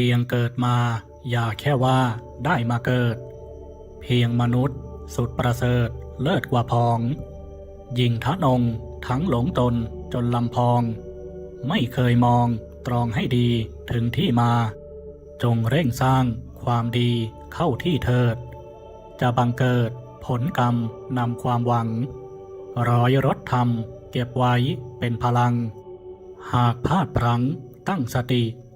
เพียงเกิดมา อย่าแค่ว่าได้มาเกิด เพียงมนุษย์ สุดประเสริฐเลิศกว่าพอง ยิงทะนง ทั้งหลงตนจนลำพอง ไม่เคยมองตรองให้ดีถึงที่มา จงเร่งสร้างความดีเข้าที่เถิด จะบังเกิดผลกรรมนำความหวัง ร้อยรถธรรมเก็บไว้เป็นพลัง หากพลาดพลั้งตั้งสติ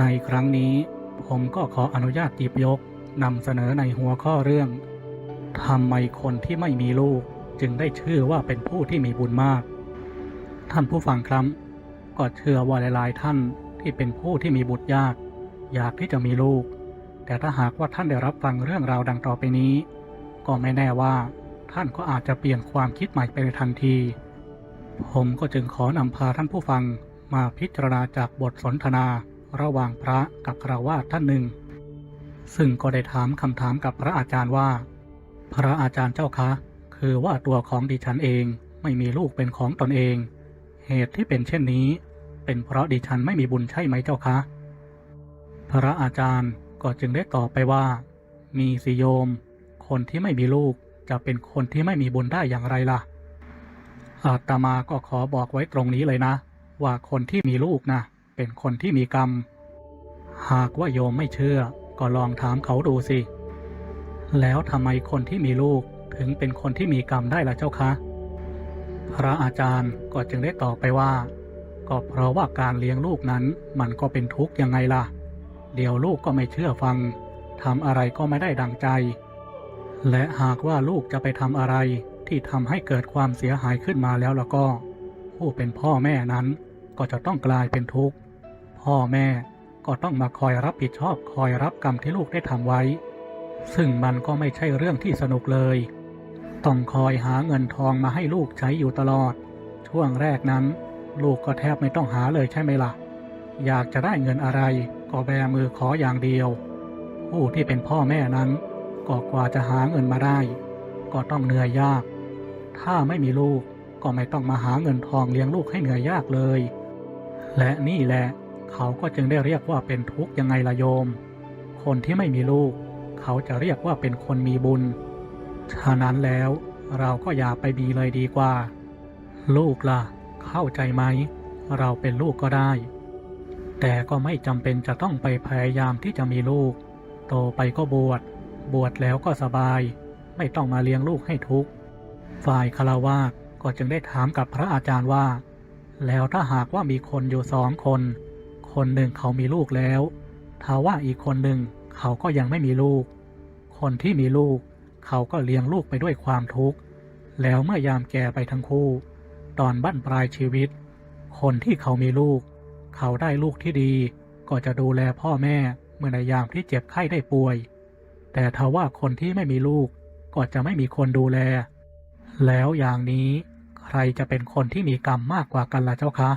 ในครั้งนี้ผมก็ขออนุญาตหยิบยกนำเสนอในหัวข้อเรื่องทำไมคนที่ไม่มีลูกจึงได้ชื่อว่าเป็นผู้ที่มีบุญมาก ท่านผู้ฟังครับก็เชื่อว่าหลายๆท่านที่เป็นผู้ที่มีบุตรยาก อยากที่จะมีลูก แต่ถ้าหากว่าท่านได้รับฟังเรื่องราวดังต่อไปนี้ ก็ไม่แน่ว่า ท่านก็อาจจะเปลี่ยนความคิดใหม่ไปในทันที ผมก็จึงขอนำพาท่านผู้ฟังมาพิจารณาจากบทสนทนา ระหว่างพระกับคราวาสท่านหนึ่ง ซึ่งก็ได้ถามคำถามกับพระอาจารย์ว่า พระอาจารย์เจ้าคะ คือว่าตัวของดิฉันเองไม่มีลูกเป็นของตนเอง เหตุที่เป็นเช่นนี้ เป็นเพราะดิฉันไม่มีบุญใช่ไหมเจ้าคะ พระอาจารย์ก็จึงได้ตอบไปว่า มีสิโยม คนที่ไม่มีลูกจะเป็นคนที่ไม่มีบุญได้อย่างไรล่ะอาตมาก็ขอบอกไว้ตรงนี้เลยนะ ว่าคนที่มีลูกนะ เป็นคนที่มีกรรม หากว่าโยมไม่เชื่อ ก็ลองถามเขาดูสิ แล้วทำไมคนที่มีลูกถึงเป็นคนที่มีกรรมได้ล่ะเจ้าคะ พระอาจารย์ก็จึงได้ตอบไปว่า ก็เพราะว่าการเลี้ยงลูกนั้นมันก็เป็นทุกข์ยังไงล่ะ เดี๋ยวลูกก็ไม่เชื่อฟังทำอะไรก็ไม่ได้ดังใจ และหากว่าลูกจะไปทำอะไรที่ทำให้เกิดความเสียหายขึ้นมาแล้วแล้วก็ ผู้เป็นพ่อแม่นั้น ก็จะต้องกลายเป็นทุกข์ พ่อแม่ก็ต้องมาคอยรับผิดชอบคอยรับกรรมที่ลูกได้ทำไว้ ซึ่งมันก็ไม่ใช่เรื่องที่สนุกเลย ต้องคอยหาเงินทองมาให้ลูกใช้อยู่ตลอด ช่วงแรกนั้น ลูกก็แทบไม่ต้องหาเลยใช่ไหมล่ะ อยากจะได้เงินอะไร ก็แบมือขออย่างเดียว ผู้ที่เป็นพ่อแม่นั้น ก็กว่าจะหาเงินมาได้ ก็ต้องเหนื่อยยาก ถ้าไม่มีลูกก็ไม่ต้องมาหาเงินทองเลี้ยงลูกให้เหนื่อยยากเลย และนี่แหละเขาก็จึงได้เรียกว่าเป็นทุกข์ยังไงละโยม คนที่ไม่มีลูก เขาจะเรียกว่าเป็นคนมีบุญ ฉะนั้นแล้วเราก็อย่าไปมีเลยดีกว่า ลูกล่ะ เข้าใจไหม เราเป็นลูกก็ได้ แต่ก็ไม่จำเป็นจะต้องไปพยายามที่จะมีลูก โตไปก็บวช บวชแล้วก็สบาย ไม่ต้องมาเลี้ยงลูกให้ทุกข์ ฝ่ายคารวาสก็จึงได้ถามกับพระอาจารย์ว่า แล้วถ้าหากว่ามีคนอยู่สองคน คนหนึ่งเขามีลูกแล้วถ้าว่าอีกคนหนึ่งเขาก็ยังไม่มีลูก คนที่มีลูก เขาก็เลี้ยงลูกไปด้วยความทุกข์ แล้วเมื่อยามแก่ไปทั้งคู่ ตอนบั้นปลายชีวิต คนที่เขามีลูก เขาได้ลูกที่ดี ก็จะดูแลพ่อแม่เมื่อในยามที่เจ็บไข้ได้ป่วย แต่ถ้าว่าคนที่ไม่มีลูกก็จะไม่มีคนดูแล แล้วอย่างนี้ ใครจะเป็นคนที่มีกรรมมากกว่ากันล่ะเจ้าคะ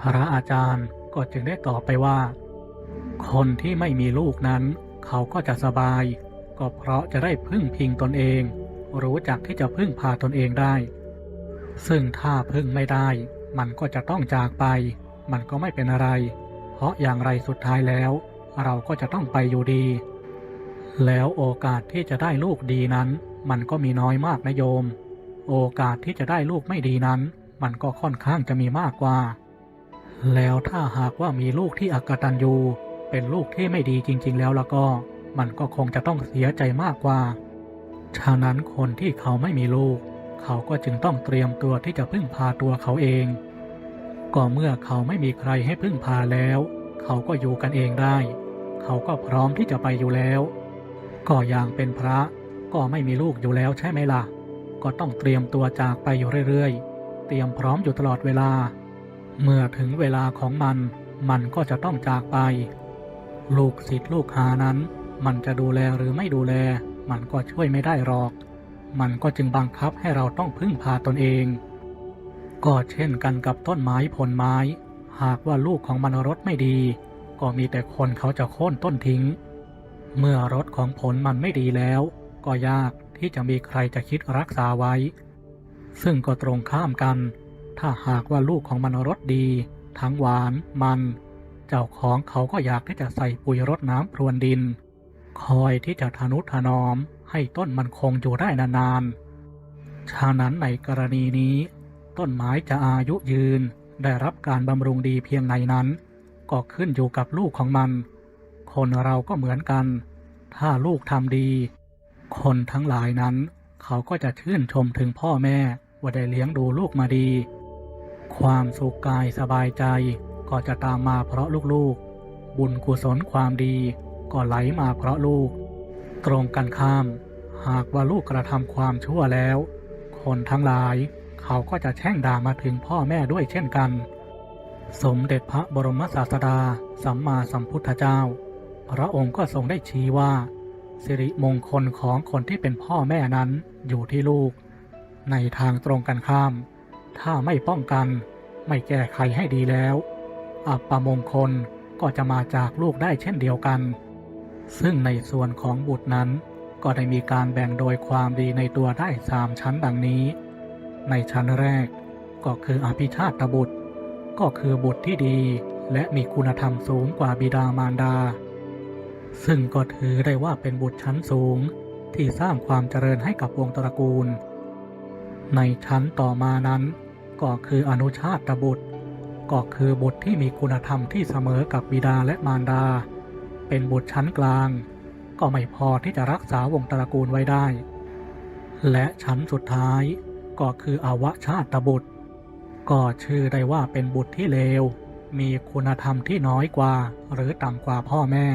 พระอาจารย์ก็จึงได้ตอบไปว่า คนที่ไม่มีลูกนั้น เขาก็จะสบาย ก็เพราะจะได้พึ่งพิงตนเอง รู้จักที่จะพึ่งพาตนเองได้ ซึ่งถ้าพึ่งไม่ได้ มันก็จะต้องจากไป มันก็ไม่เป็นอะไร เพราะอย่างไรสุดท้ายแล้ว เราก็จะต้องไปอยู่ดี แล้วโอกาสที่จะได้ลูกดีนั้น มันก็มีน้อยมากนะโยม โอกาสที่จะได้ลูกไม่ดีนั้น มันก็ค่อนข้างจะมีมากกว่า แล้วถ้าหากว่ามีลูกที่อักตันยูเป็นลูกที่ไม่ดีจริง ๆ แล้วแล้วก็ มันก็คงจะต้องเสียใจมากกว่า ฉะนั้นคนที่เขาไม่มีลูก เขาก็จึงต้องเตรียมตัวที่จะพึ่งพาตัวเขาเอง ก็เมื่อเขาไม่มีใครให้พึ่งพาแล้ว เขาก็อยู่กันเองได้ เขาก็พร้อมที่จะไปอยู่แล้ว ก็อย่างเป็นพระก็ไม่มีลูกอยู่แล้วใช่ไหมล่ะ ก็ต้องเตรียมตัวจากไปอยู่เรื่อยๆ เตรียมพร้อมอยู่ตลอดเวลา เมื่อถึงเวลาของมัน มันก็จะต้องจากไป ลูกศิษย์ลูกหานั้น มันจะดูแลหรือไม่ดูแล มันก็ช่วยไม่ได้หรอก มันก็จึงบังคับให้เราต้องพึ่งพาตนเอง ก็เช่นกันกับต้นไม้ผลไม้ หากว่าลูกของมันรสไม่ดี ก็มีแต่คนเขาจะโค่นต้นทิ้ง เมื่อรสของผลมันไม่ดีแล้ว ก็ยาก ที่จะมีใครจะคิดรักษาไว้ ซึ่งก็ตรงข้ามกัน ถ้าหากว่าลูกของมันรสดี ทั้งหวานมัน เจ้าของเขาก็อยากที่จะใส่ปุ๋ยรดน้ำพรวนดิน คอยที่จะทนุถนอมให้ต้นมันคงอยู่ได้นานๆฉะนั้นในกรณีนี้ ต้นไม้จะอายุยืนได้รับการบำรุงดีเพียงไหนนั้น ก็ขึ้นอยู่กับลูกของมัน คนเราก็เหมือนกัน ถ้าลูกทำดี คนทั้งหลายนั้น เขาก็จะชื่นชมถึงพ่อแม่ว่าได้เลี้ยงดูลูกมาดี ความสุขกายสบายใจก็จะตามมาเพราะลูกๆ บุญกุศลความดีก็ไหลมาเพราะลูก ตรงกันข้าม หากว่าลูกกระทำความชั่วแล้ว คนทั้งหลายเขาก็จะแช่งด่ามาถึงพ่อแม่ด้วยเช่นกัน สมเด็จพระบรมศาสดา สัมมาสัมพุทธเจ้า พระองค์ก็ทรงได้ชี้ว่า สิริมงคลของคนที่เป็นพ่อแม่นั้นอยู่ที่ลูก ในทางตรงกันข้าม ถ้าไม่ป้องกัน ไม่แก้ไขให้ดีแล้ว อัปมงคลก็จะมาจากลูกได้เช่นเดียวกัน ซึ่งในส่วนของบุตรนั้นก็ได้มีการแบ่งโดยความดีในตัวได้สามชั้นดังนี้ ในชั้นแรกก็คืออภิชาตบุตร ก็คือบุตรที่ดีและมีคุณธรรมสูงกว่าบิดามารดา ซึ่งก็ถือได้ว่าเป็นบุตรชั้นสูงที่สร้างความเจริญให้กับวงตระกูล ในชั้นต่อมานั้น ก็คืออนุชาตบุตร ก็คือบุตรที่มีคุณธรรมที่เสมอกับบิดาและมารดา เป็นบุตรชั้นกลาง ก็ไม่พอที่จะรักษาวงตระกูลไว้ได้ และชั้นสุดท้ายก็คืออวชาตบุตร ก็ชื่อได้ว่าเป็นบุตรที่เลว มีคุณธรรมที่น้อยกว่าหรือต่ำกว่าพ่อแม่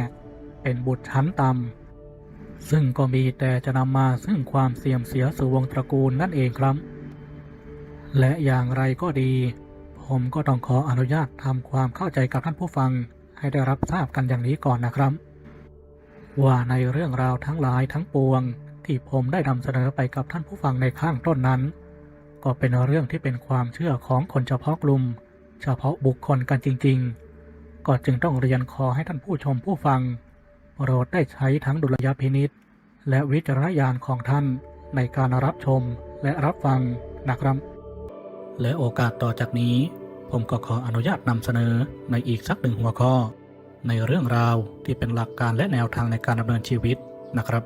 เป็นบุตรชั้นต่ำซึ่งก็มีแต่จะนำมาซึ่งความเสื่อมเสียสู่วงตระกูลนั่นเองครับ และอย่างไรก็ดี ผมก็ต้องขออนุญาตทำความเข้าใจกับท่านผู้ฟังให้ได้รับทราบกันอย่างนี้ก่อนนะครับ ว่าในเรื่องราวทั้งหลายทั้งปวง ที่ผมได้นำเสนอไปกับท่านผู้ฟังในข้างต้นนั้น ก็เป็นเรื่องที่เป็นความเชื่อของคนเฉพาะกลุ่ม เฉพาะบุคคลกันจริง ๆ ก็จึงต้องเรียนขอให้ท่านผู้ชมผู้ฟัง โปรดได้ใช้ทั้งดุลยพินิษและวิจารณญาณของท่านในการรับชมและรับฟังนะครับ และโอกาสต่อจากนี้ ผมก็ขออนุญาตนำเสนอในอีกสักหนึ่งหัวข้อ ในเรื่องราวที่เป็นหลักการและแนวทางในการดำเนินชีวิตนะครับ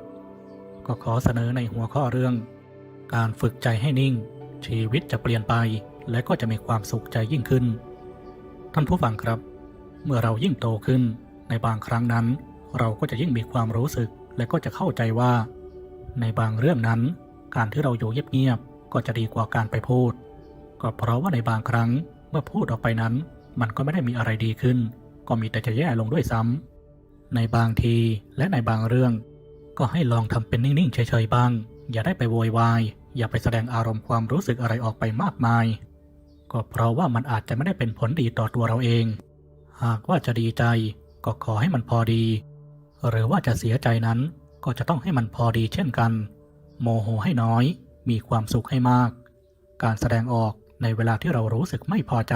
ก็ขอเสนอในหัวข้อเรื่อง การฝึกใจให้นิ่ง ชีวิตจะเปลี่ยนไป และก็จะมีความสุขใจยิ่งขึ้น ท่านผู้ฟังครับ เมื่อเรายิ่งโตขึ้นในบางครั้งนั้น เราก็จะยิ่งมีความรู้สึกและก็จะเข้าใจว่า ในบางเรื่องนั้น การที่เราอยู่เงียบๆก็จะดีกว่าการไปพูด ก็เพราะว่าในบางครั้งเมื่อพูดออกไปนั้น มันก็ไม่ได้มีอะไรดีขึ้น ก็มีแต่จะแย่ลงด้วยซ้ำในบางทีและในบางเรื่อง ก็ให้ลองทำเป็นนิ่งๆเฉยๆบ้าง อย่าได้ไปโวยวายอย่าไปแสดงอารมณ์ความรู้สึกอะไรออกไปมากมาย ก็เพราะว่ามันอาจจะไม่ได้เป็นผลดีต่อตัวเราเอง หากว่าจะดีใจก็ขอให้มันพอดี หรือว่าจะเสียใจนั้นก็จะต้องให้มันพอดีเช่นกัน โมโหให้น้อย มีความสุขให้มาก การแสดงออกในเวลาที่เรารู้สึกไม่พอใจ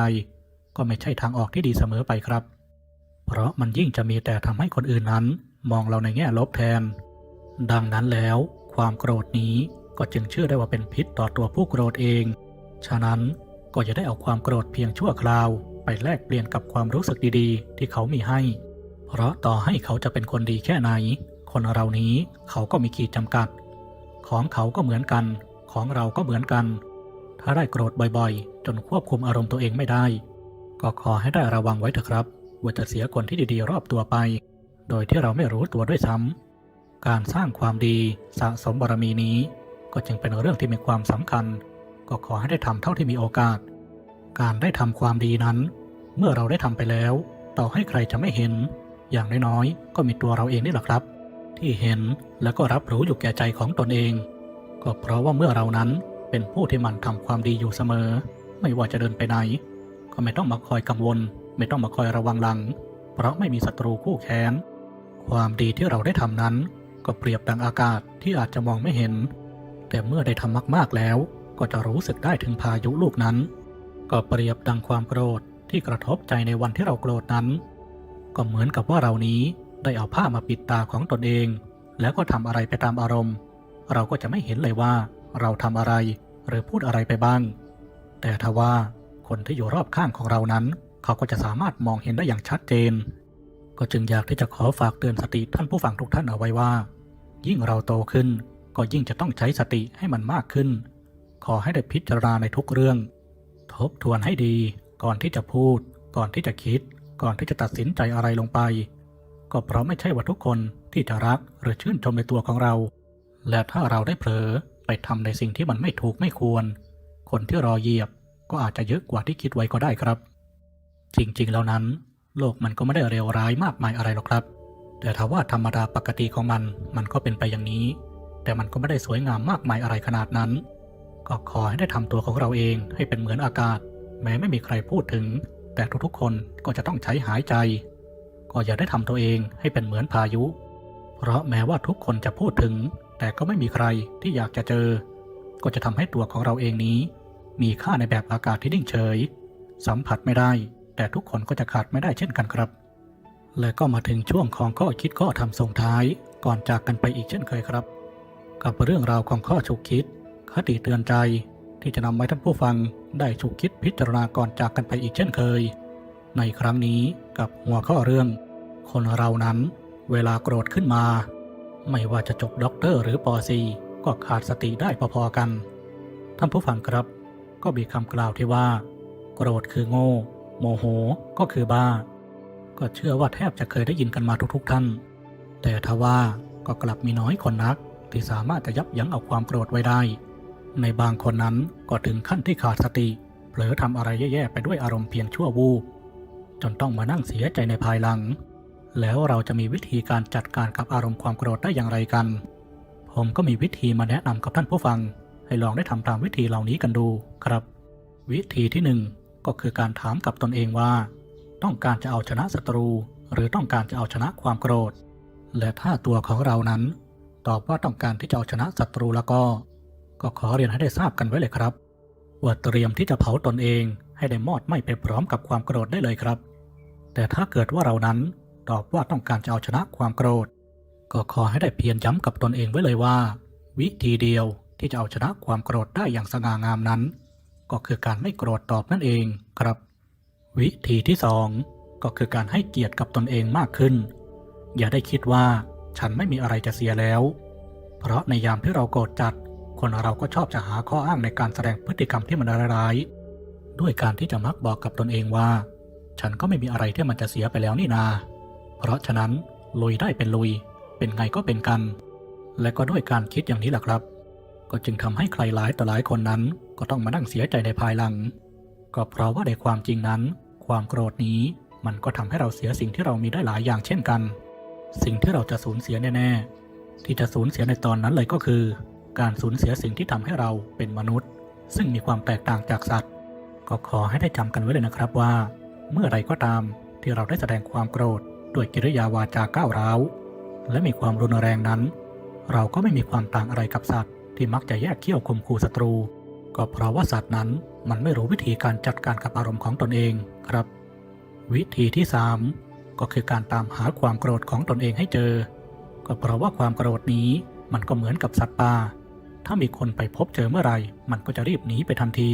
ก็ไม่ใช่ทางออกที่ดีเสมอไปครับ เพราะมันยิ่งจะมีแต่ทำให้คนอื่นนั้น มองเราในแง่ลบแทน ดังนั้นแล้ว ความโกรธนี้ก็จึงเชื่อได้ว่าเป็นพิษต่อตัวผู้โกรธเอง ฉะนั้นก็อย่าได้เอาความโกรธเพียงชั่วคราว ไปแลกเปลี่ยนกับความรู้สึกดีๆ ที่เขามีให้ เพราะต่อให้เขาจะเป็นคนดีแค่ไหน คนเรานี้เขาก็มีขีดจำกัด ของเขาก็เหมือนกัน ของเราก็เหมือนกัน ถ้าได้โกรธบ่อยๆ จนควบคุมอารมณ์ตัวเองไม่ได้ ก็ขอให้ได้ระวังไว้เถอะครับ ว่าจะเสียคนที่ดีๆ รอบตัวไป โดยที่เราไม่รู้ตัวด้วยซ้ำการสร้างความดีสะสมบารมีนี้ ก็จึงเป็นเรื่องที่มีความสำคัญ ก็ขอให้ได้ทำเท่าที่มีโอกาส การได้ทำความดีนั้น เมื่อเราได้ทำไปแล้ว ต่อให้ใครจะไม่เห็น อย่างน้อยๆ ก็มีตัวเราเองนี่แหละครับ ที่เห็นและก็รับรู้อยู่แก่ใจของตนเอง ก็เพราะว่าเมื่อเรานั้นเป็นผู้ที่มันทำความดีอยู่เสมอ ไม่ว่าจะเดินไปไหน ก็ไม่ต้องมาคอยกังวล ไม่ต้องมาคอยระวังหลัง เพราะไม่มีศัตรูคู่แค้น ความดีที่เราได้ทำนั้น ก็เปรียบดังอากาศที่อาจจะมองไม่เห็น แต่เมื่อได้ทำมากๆแล้ว ก็จะรู้สึกได้ถึงพายุลูกนั้น ก็เปรียบดังความโกรธที่กระทบใจในวันที่เราโกรธนั้น ก็เหมือนกับว่าเรานี้ได้เอาผ้ามาปิดตาของตนเอง แล้วก็ทำอะไรไปตามอารมณ์ เราก็จะไม่เห็นเลยว่าเราทำอะไรหรือพูดอะไรไปบ้าง แต่ถ้าว่าคนที่อยู่รอบข้างของเรานั้น เขาก็จะสามารถมองเห็นได้อย่างชัดเจน ก็จึงอยากที่จะขอฝากเตือนสติท่านผู้ฟังทุกท่านเอาไว้ว่า ยิ่งเราโตขึ้นก็ยิ่งจะต้องใช้สติให้มันมากขึ้น ขอให้ได้พิจารณาในทุกเรื่อง ทบทวนให้ดีก่อนที่จะพูด ก่อนที่จะคิด ก่อนที่จะตัดสินใจอะไรลงไป ก็เพราะไม่ใช่ว่าทุกคนที่จะรักหรือชื่นชมในตัวของเรา และถ้าเราได้เผลอไปทำในสิ่งที่มันไม่ถูกไม่ควร คนที่รอเหยียบก็อาจจะเยอะกว่าที่คิดไว้ก็ได้ครับ จริงๆแล้วนั้น โลกมันก็ไม่ได้เลวร้ายมากมายอะไรหรอกครับ แต่ถ้าว่าธรรมดาปกติของมันมันก็เป็นไปอย่างนี้ แต่มันก็ไม่ได้สวยงามมากมายอะไรขนาดนั้น ก็ขอให้ได้ทำตัวของเราเองให้เป็นเหมือนอากาศ แม้ไม่มีใครพูดถึง แต่ทุกๆคนก็จะต้องใช้หายใจ ก็อย่าได้ทำตัวเองให้เป็นเหมือนพายุ เพราะแม้ว่าทุกคนจะพูดถึง แต่ก็ไม่มีใครที่อยากจะเจอ ก็จะทำให้ตัวของเราเองนี้ มีค่าในแบบอากาศที่นิ่งเฉย สัมผัสไม่ได้ แต่ทุกคนก็จะขาดไม่ได้เช่นกันครับ และก็มาถึงช่วงของข้อคิดข้อทำส่งท้าย ก่อนจากกันไปอีกเช่นเคยครับ กับเรื่องราวของข้อฉุกคิด คติเตือนใจที่จะนำไว้ท่านผู้ฟัง ได้ฉุกคิดพิจารณาก่อนจากกันไปอีกเช่นเคย ในครั้งนี้กับหัวข้อเรื่อง คนเรานั้นเวลาโกรธขึ้นมา ไม่ว่าจะจบด็อกเตอร์หรือปอซีก็ขาดสติได้พอๆกัน ท่านผู้ฟังครับ ก็มีคำกล่าวที่ว่า โกรธคือโง่ โมโหก็คือบ้า ก็เชื่อว่าแทบจะเคยได้ยินกันมาทุกๆท่าน แต่ทว่าก็กลับมีน้อยคนนักที่สามารถจะยับยั้งเอาความโกรธไว้ได้ ในบางคนนั้นก็ถึงขั้นที่ขาดสติ เผลอทำอะไรแย่ๆไปด้วยอารมณ์เพียงชั่ววูบจนต้องมานั่งเสียใจในภายหลัง แล้วเราจะมีวิธีการจัดการกับอารมณ์ความโกรธได้อย่างไรกัน ผมก็มีวิธีมาแนะนำกับท่านผู้ฟัง ให้ลองได้ทำตามวิธีเหล่านี้กันดูครับ วิธีที่หนึ่งก็คือการถามกับตนเองว่า ต้องการจะเอาชนะศัตรู หรือต้องการจะเอาชนะความโกรธ และถ้าตัวของเรานั้น ตอบว่าต้องการที่จะเอาชนะศัตรูแล้วก็ ก็ขอเรียนให้ได้ทราบกันไว้เลยครับ ว่าเตรียมที่จะเผาตนเองให้ได้มอดไหม้ไปพร้อมกับความโกรธได้เลยครับ แต่ถ้าเกิดว่าเรานั้นตอบว่าต้องการจะเอาชนะความโกรธ ก็ขอให้ได้เพียรย้ำกับตนเองไว้เลยว่า วิธีเดียวที่จะเอาชนะความโกรธได้อย่างสง่างามนั้น ก็คือการไม่โกรธตอบนั่นเองครับ วิธีที่สองก็คือการให้เกียรติกับตนเองมากขึ้น อย่าได้คิดว่าฉันไม่มีอะไรจะเสียแล้ว เพราะในยามที่เราโกรธจัด คนเราก็ชอบจะหาข้ออ้างในการแสดงพฤติกรรมที่มันร้ายๆด้วยการที่จะมักบอกกับตนเองว่า ฉันก็ไม่มีอะไรที่มันจะเสียไปแล้วนี่นา เพราะฉะนั้นลุยได้เป็นลุย เป็นไงก็เป็นกัน และก็ด้วยการคิดอย่างนี้แหละครับ ก็จึงทำให้ใครหลายต่อหลายคนนั้น ก็ต้องมานั่งเสียใจในภายหลัง ก็เพราะว่าในความจริงนั้น ความโกรธนี้มันก็ทำให้เราเสียสิ่งที่เรามีได้หลายอย่างเช่นกัน สิ่งที่เราจะสูญเสียแน่ ๆ ที่จะสูญเสียในตอนนั้นเลยก็คือ การสูญเสียสิ่งที่ทำให้เราเป็นมนุษย์ ซึ่งมีความแตกต่างจากสัตว์ ก็ขอให้ได้จำกันไว้เลยนะครับว่า เมื่อไรก็ตามที่เราได้แสดงความโกรธด้วยกิริยาวาจาก้าวร้าว และมีความรุนแรงนั้น เราก็ไม่มีความต่างอะไรกับสัตว์ ที่มักจะแยกเขี้ยวข่มขู่ศัตรู ก็เพราะว่าสัตว์นั้นมันไม่รู้วิธีการจัดการกับอารมณ์ของตนเองครับ วิธีที่ 3 ก็คือการตามหาความโกรธของตนเองให้เจอ ก็เพราะว่าความโกรธนี้มันก็เหมือนกับสัตว์ป่า ถ้ามีคนไปพบเจอเมื่อไรมันก็จะรีบหนีไปทันที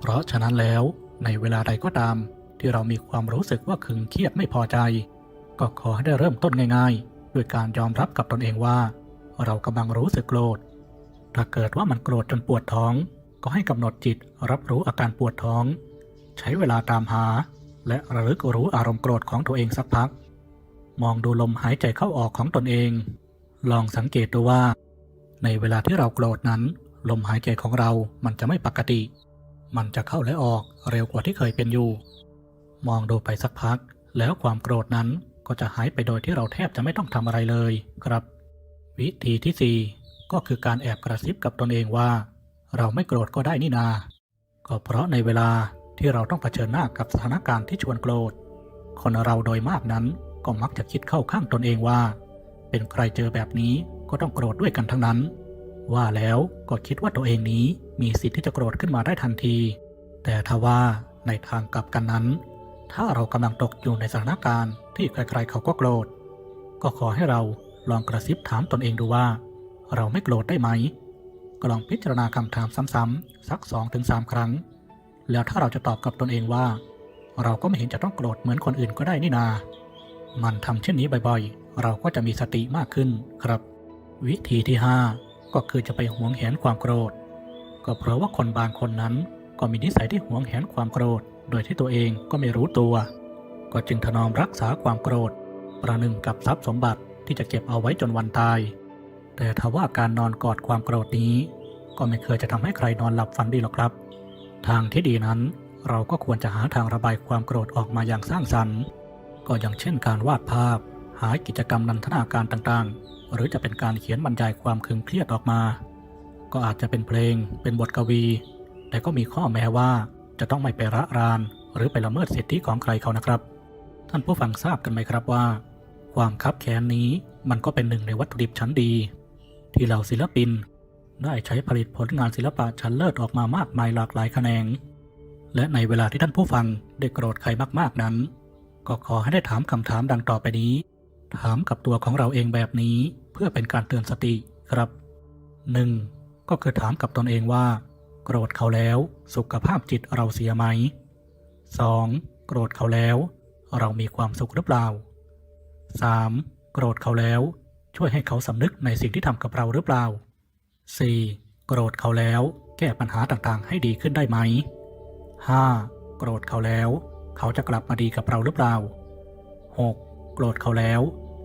เพราะฉะนั้นแล้วในเวลาใดก็ตาม ที่เรามีความรู้สึกว่าขึงเครียดไม่พอใจ ก็ขอให้ได้เริ่มต้นง่ายๆ ด้วยการยอมรับกับตนเองว่า เรากำลังรู้สึกโกรธ ถ้าเกิดว่ามันโกรธจนปวดท้อง ก็ให้กำหนดจิตรับรู้อาการปวดท้อง ใช้เวลาตามหา และระลึกรู้อารมณ์โกรธของตัวเองสักพัก มองดูลมหายใจเข้าออกของตนเอง ลองสังเกตดูว่า ในเวลาที่เราโกรธนั้น ลมหายใจของเรามันจะไม่ปกติ มันจะเข้าและออกเร็วกว่าที่เคยเป็นอยู่ มองดูไปสักพัก แล้วความโกรธนั้นก็จะหายไปโดยที่เราแทบจะไม่ต้องทำอะไรเลยครับ วิธีที่สี่ก็คือการแอบกระซิบกับตนเองว่า เราไม่โกรธก็ได้นี่นา ก็เพราะในเวลาที่เราต้องเผชิญหน้ากับสถานการณ์ที่ชวนโกรธ คนเราโดยมากนั้นก็มักจะคิดเข้าข้างตนเองว่า เป็นใครเจอแบบนี้ ก็ต้องโกรธด้วยกันทั้งนั้น ว่าแล้วก็คิดว่าตัวเองนี้มีสิทธิ์ที่จะโกรธขึ้นมาได้ทันที แต่ถ้าว่าในทางกลับกันนั้น ถ้าเรากำลังตกอยู่ในสถานการณ์ที่ใครๆเขาก็โกรธ ก็ขอให้เราลองกระซิบถามตนเองดูว่า เราไม่โกรธได้ไหมก็ลองพิจารณาคำถามซ้ำๆสัก2อถึงสครั้ง แล้วถ้าเราจะตอบกับตนเองว่า เราก็ไม่เห็นจะต้องโกรธเหมือนคนอื่นก็ได้นี่นา มันทำเช่นนี้บ่อยๆ เราก็จะมีสติมากขึ้นครับ วิธีที่ 5 ก็คือจะไปหวงแหนความโกรธ ก็เพราะว่าคนบางคนนั้นก็มีนิสัยที่หวงแหนความโกรธ โดยที่ตัวเองก็ไม่รู้ตัว ก็จึงถนอมรักษาความโกรธ ประหนึ่งกับทรัพย์สมบัติที่จะเก็บเอาไว้จนวันตาย แต่ถ้าว่าการนอนกอดความโกรธนี้ ก็ไม่เคยจะทำให้ใครนอนหลับฝันดีหรอกครับ ทางที่ดีนั้นเราก็ควรจะหาทางระบายความโกรธออกมาอย่างสร้างสรรค์ ก็อย่างเช่นการวาดภาพ หากิจกรรมนันทนาการต่างๆ หรือจะเป็นการเขียนบรรยายความคึงเครียดออกมา ก็อาจจะเป็นเพลง เป็นบทกวี แต่ก็มีข้อแม้ว่าจะต้องไม่ไประราน หรือไปละเมิดสิทธิของใครเขานะครับ ท่านผู้ฟังทราบกันไหมครับว่า ความคับแค้นนี้มันก็เป็นหนึ่งในวัตถุดิบชั้นดี ที่เหล่าศิลปิน ได้ใช้ผลิตผลงานศิลปะชั้นเลิศออกมามากมายหลากหลายแขนง และในเวลาที่ท่านผู้ฟังได้โกรธใครมากๆนั้น ก็ขอให้ได้ถามคำถามดังต่อไปนี้ ถามกับตัวของเราเองแบบนี้ เพื่อเป็นการเตือนสติครับ 1. ก็คือถามกับตนเองว่า โกรธเขาแล้วสุขภาพจิตเราเสียไหม 2. โกรธเขาแล้ว เรามีความสุขหรือเปล่า 3. โกรธเขาแล้ว ช่วยให้เขาสำนึกในสิ่งที่ทำกับเราหรือเปล่า 4. โกรธเขาแล้ว แก้ปัญหาต่างๆ ให้ดีขึ้นได้ไหม 5. โกรธเขาแล้ว เขาจะกลับมาดีกับเราหรือเปล่า 6. โกรธเขาแล้ว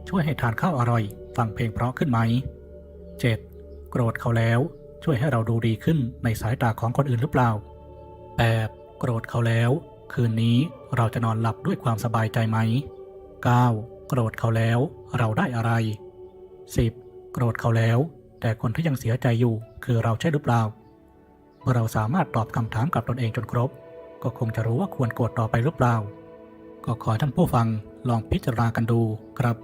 ช่วยให้ทานข้าวอร่อย ฟังเพลงเพราะขึ้นไหม 7. โกรธเขาแล้วช่วยให้เราดูดีขึ้นในสายตาของคนอื่นหรือเปล่า 8. โกรธเขาแล้ว คืนนี้เราจะนอนหลับด้วยความสบายใจไหม 9. โกรธเขาแล้วเราได้อะไร 10. โกรธเขาแล้ว แต่คนที่ยังเสียใจอยู่คือเราใช่หรือเปล่า เมื่อเราสามารถตอบคำถามกับตนเองจนครบ ก็คงจะรู้ว่าควรโกรธต่อไปหรือเปล่า ก็ขอท่านผู้ฟังลองพิจารณากันดูครับ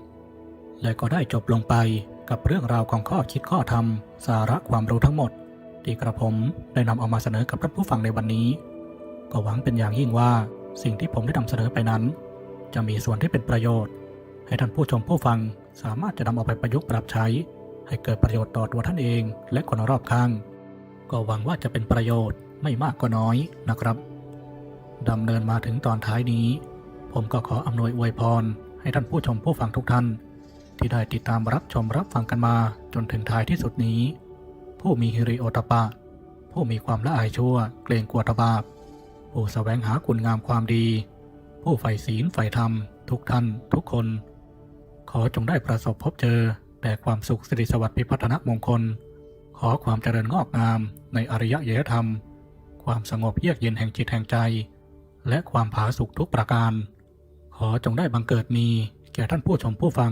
และก็ได้จบลงไปกับเรื่องราวของข้อคิดข้อธรรม สาระความรู้ทั้งหมด ที่กระผมได้นำเอามาเสนอกับท่านผู้ฟังในวันนี้ ก็หวังเป็นอย่างยิ่งว่าสิ่งที่ผมได้นำเสนอไปนั้น จะมีส่วนที่เป็นประโยชน์ ให้ท่านผู้ชมผู้ฟังสามารถจะนำเอาไปประยุกต์ปรับใช้ ให้เกิดประโยชน์ต่อตัวท่านเองและคนรอบข้าง ก็หวังว่าจะเป็นประโยชน์ไม่มากก็น้อยนะครับดำเนินมาถึงตอนท้ายนี้ ผมก็ขออำนวยอวยพร ให้ท่านผู้ชมผู้ฟังทุกท่าน ที่ได้ติดตามรับชมรับฟังกันมาจนถึงท้ายที่สุดนี้ ผู้มีฮิริโอตปะ ผู้มีความละอายชั่ว เกรงกลัวตบาปผู้แสวงหาคุณงามความดี ผู้ใฝ่ศีลใฝ่ธรรม ทุกท่าน ทุกคน ขอจงได้ประสบพบเจอ แต่ความสุขสิริสวัสดิ์พิพัฒนมงคล ขอความเจริญงอกงามในอริยยธรรม ความสงบเยือกเย็นแห่งจิตแห่งใจ และความผาสุกทุกประการ ขอจงได้บังเกิดมี แก่ท่านผู้ชมผู้ฟัง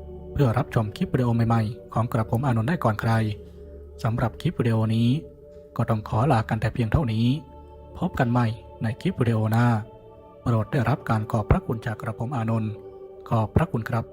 เพื่อรับชมคลิปวิดีโอใหม่ๆ ของกระผมอานนท์ได้ก่อนใครสำหรับคลิปวิดีโอนี้ ก็ต้องขอลากันแต่เพียงเท่านี้ พบกันใหม่ในคลิปวิดีโอหน้าโปรดได้รับการขอบพระคุณจากกระผมอานนท์ขอบพระคุณครับ